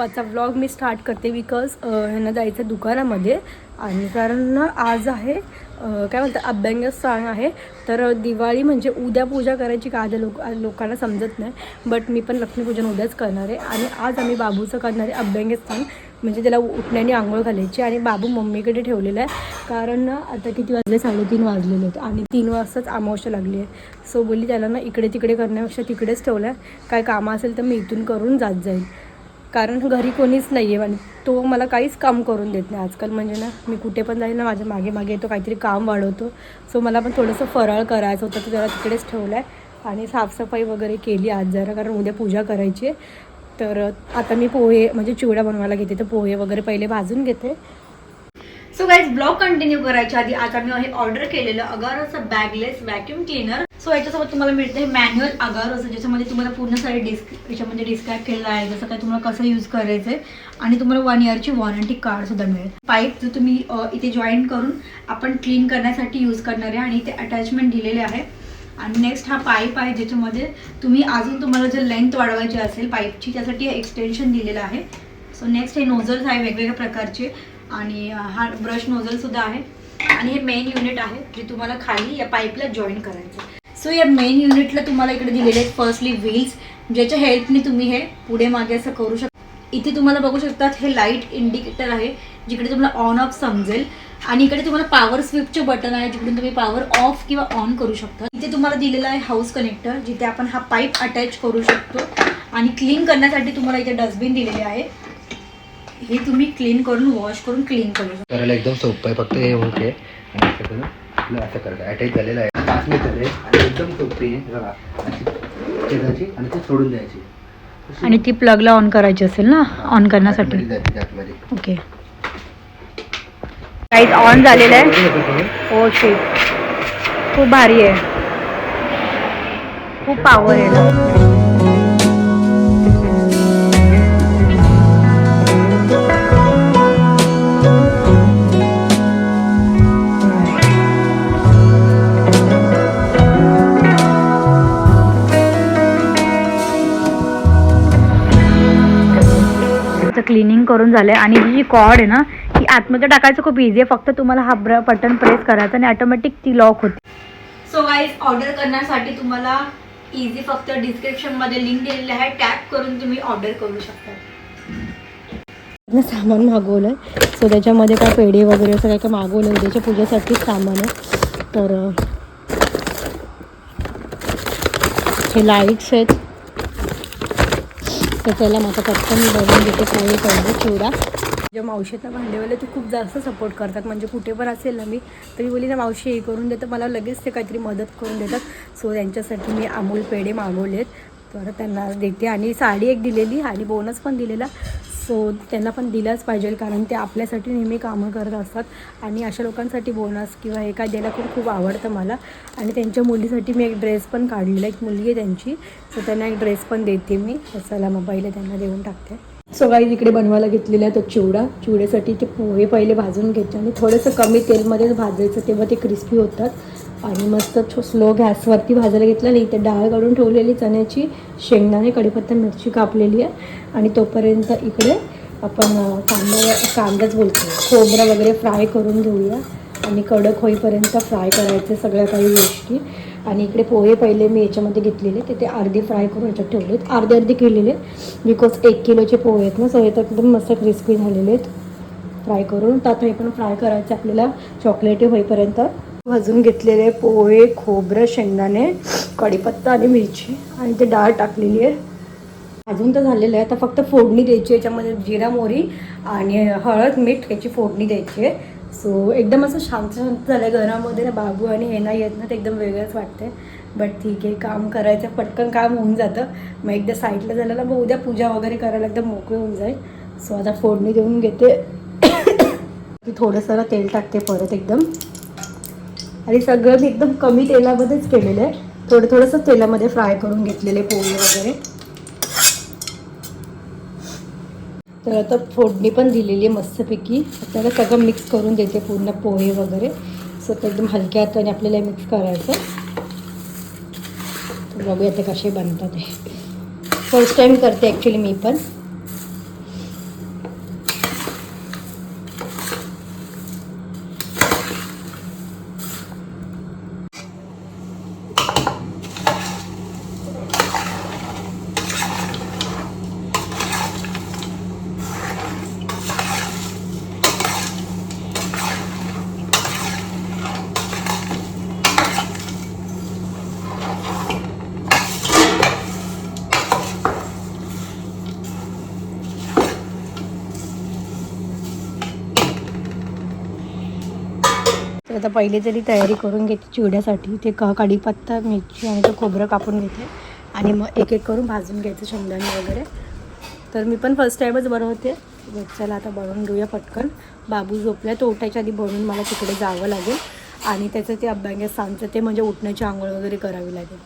आजचा व्लॉग मी स्टार्ट करते बिकॉज ह्यांना जायचं दुकानामध्ये. आणि कारण आज आहे काय म्हणतात अभ्यंग स्थान आहे. तर दिवाळी म्हणजे उद्या पूजा करायची का आज लोक लोकांना समजत नाही. बट मी पण लक्ष्मीपूजन उद्याच करणार आहे. आणि आज आम्ही बाबूचं करणार आहे अभ्यंग स्थान म्हणजे त्याला उठण्याने आंघोळ घालायची आणि बाबू मम्मीकडे ठेवलेला आहे. कारण ना आता किती वाजले? साडेतीन वाजलेले आहेत. आणि तीन वाजताच अमावस्या लागली आहे. सो बोलली त्याला ना इकडे तिकडे करण्यापेक्षा तिकडेच ठेवलं आहे काय कामं असेल तर मी इथून करून जात जाईल. कारण घरी कोणीच नाही आहे आणि तो मला काहीच काम करून देत नाही. आजकाल म्हणजे ना मी कुठे पण जाईल ना माझ्या मागे मागे येतो काहीतरी काम वाढवतो. सो मला पण थोडंसं फराळ करायचं होतं तर जरा तिकडेच ठेवलं आहे आणि साफसफाई वगैरे केली आज जरा कारण उद्या पूजा करायची आहे. तर आता मी पोहे म्हणजे चिवडा बनवायला घेते तर पोहे वगैरे पहिले भाजून घेते. सो गाईज ब्लॉग कंटिन्यू करायच्या आधी आता मी हे ऑर्डर केलेलं अगारोचं बॅगलेस व्हॅक्युम क्लिनर सो याच्यासोबत तुम्हाला मिळते मॅन्युअल मॅन्युअल असं ज्याच्यामध्ये तुम्हाला पूर्ण सारे डिस्क याच्यामध्ये डिस्क्राईब केलेलं आहे जसं काय तुम्हाला कसं यूज करायचं आहे आणि तुम्हाला वन इयरची वॉरंटी कार्ड सुद्धा मिळेल. पाईप जो तुम्ही इथे जॉईन करून आपण क्लीन करण्यासाठी यूज करणार आहे आणि इथे अटॅचमेंट दिलेले आहे. आणि नेक्स्ट हा पाईप आहे ज्याच्यामध्ये तुम्ही अजून तुम्हाला जर लेंथ वाढवायची असेल पाईपची त्यासाठी हे एक्सटेन्शन दिलेलं आहे. सो नेक्स्ट हे नोझल्स आहे वेगवेगळ्या प्रकारचे. आणि हा ब्रश नोझल सुद्धा आहे. आणि हे मेन युनिट आहे जे तुम्हाला खाली या पाईपला जॉईन करायचं सो या मेन युनिटला तुम्हाला इकडे दिलेले आहेत फर्स्टली व्हील्स ज्याच्या हेल्पने तुम्ही हे पुढे मागे असं करू शकता. इथे तुम्हाला बघू शकतात हे लाइट इंडिकेटर आहे जिकडे तुम्हाला ऑन ऑफ समजेल. आणि इकडे तुम्हाला पॉवर स्विपचे बटन आहे जिकडून तुम्ही पॉवर ऑफ किंवा ऑन करू शकता. इथे तुम्हाला दिलेला आहे हाऊस कनेक्टर जिथे आपण हा पाईप अटॅच करू शकतो. आणि क्लीन करण्यासाठी तुम्हाला इथे डस्टबिन दिलेले आहे. हे तुम्ही क्लीन करून वॉश करून क्लीन करू शकता. करायला एकदम सोपं आहे फक्त हे ओके. आणि असं करता अटॅच झालेलं आहे. मिनिट झाले आणि एकदम सोपी आहे. बघा अशी आणि ती सोडून द्यायची. आणि ती प्लगला ऑन करायची असेल ना? ऑन करण्यासाठी. ओके लाइट ऑन झालेलं आहे? ओ शिट खूप भारी आहे. खूप पॉवर आहे. क्लिनिंग करून झालंय. आणि ही जी कॉर्ड आहे ना ही आतमध्ये टाकायचं खूप इझी आहे. फक्त तुम्हाला हा ब्र बटन प्रेस करायचा आणि ऑटोमॅटिक ती लॉक होते. सो वाईज ऑर्डर करण्यासाठी तुम्हाला इझी फक्त डिस्क्रिप्शनमध्ये लिंक दिलेली आहे. टॅप करून तुम्ही ऑर्डर करू शकता. सामान मागवलंय. सो त्याच्यामध्ये काय पेढे वगैरे असं काय काय मागवलं उद्याच्या पूजेसाठी सामान आहे. तर हे लाईट्स आहेत. तर त्याला माझा पटकन मी बघून घेते काही पडलं चिवडा. जे मावशीचा भांडेवाले ते खूप जास्त सपोर्ट करतात. म्हणजे कुठे पण असेल ना मी तरी बोली ना मावशी हे करून देतं मला लगेच ते काहीतरी मदत करून देतात. सो त्यांच्यासाठी मी अमूल पेढे मागवलेत. तर त्यांना देते आणि साडी एक दिलेली आणि बोनस पण दिलेला. सो त्यांना पण दिलंच पाहिजे कारण ते आपल्यासाठी नेहमी कामं करत असतात. आणि अशा लोकांसाठी बोनस किंवा हे काय द्यायला खूप खूप आवडतं मला. आणि त्यांच्या मुलीसाठी मी एक ड्रेस पण काढलेला एक मुलगी आहे त्यांची. सो त्यांना एक ड्रेस पण देते मी. तर चला मग पहिले त्यांना देऊन टाकते. सो काही इकडे बनवायला घेतलेला आहे तो चिवडा. चिवड्यासाठी ते पोहे पहिले भाजून घ्यायचे आणि थोडंसं कमी तेलमध्येच भाजायचं. तेव्हा ते क्रिस्पी होतात. आणि मस्त स्लो गॅसवरती भाजायला घेतलं आणि इथे डाळ काढून ठेवलेली चण्याची शेंगदाणे कढीपत्ता मिरची कापलेली आहे. आणि तोपर्यंत इकडे आपण कांदा कांदाच बोलतो. खोबरं वगैरे फ्राय करून घेऊया. आणि कडक होईपर्यंत फ्राय करायचे सगळ्या काही गोष्टी. आणि इकडे पोहे पहिले मी याच्यामध्ये घेतलेले ते ते अर्धे फ्राय करून याच्यात ठेवलेत. अर्धे अर्धे केलेले बिकॉज एक किलोचे पोहे आहेत ना सो हे तर एकदम मस्त क्रिस्पी झालेले आहेत. फ्राय करून तर हे पण फ्राय करायचे आपल्याला. चॉकलेटी होईपर्यंत. भाजून घेतलेले पोहे खोबरं शेंगदाणे कढीपत्ता आणि मिरची. आणि ते डाळ टाकलेली आहे. अजून तर झालेलं आहे. आता फक्त फोडणी द्यायची याच्यामध्ये जिरा मोरी आणि हळद मीठ याची फोडणी द्यायची आहे. सो एकदम असं शांत शांत झालं आहे घरामध्ये. ना बाबू आणि हे नाही येत ना ते एकदम वेगळंच वाटते बट ठीक आहे काम करायचं. पटकन काम होऊन जातं. मग एकदा साईडला झालं ना मग उद्या पूजा वगैरे करायला एकदम मोकळे होऊन जाईल. सो आता फोडणी देऊन घेते. की थोडंसं तेल टाकते परत एकदम. आणि सगळं मी एकदम कमी तेलामध्येच केलेलं आहे. थोडं थोडंसं तेलामध्ये फ्राय करून घेतलेले पोहे वगैरे. तर आता फोडणी पण दिलेली आहे मस्तपैकी. त्याला सगळं मिक्स करून देते पूर्ण पोहे वगैरे. सो ते एकदम हलक्या हाताने आपल्याला मिक्स करायचं बघूया ते कसे बनतात हे. फर्स्ट टाईम करते ॲक्च्युली मी पण. तर आता पहिले तरी तयारी करून घेते चिवड्यासाठी. ते क कढीपत्ता मिरची आणि तो खोबरं कापून घेते. आणि मग एक एक करून भाजून घ्यायचं शेंगदाणे वगैरे. तर मी पण फर्स्ट टाईमच बनवते. चला आता बनवून घेऊया पटकन. बाबू झोपला तो उठायच्या आधी बनवून मला तिकडे जावं लागेल. आणि त्याचं ते अभ्यंग सांगतं ते म्हणजे उठण्याची आंघोळ वगैरे करावी लागेल.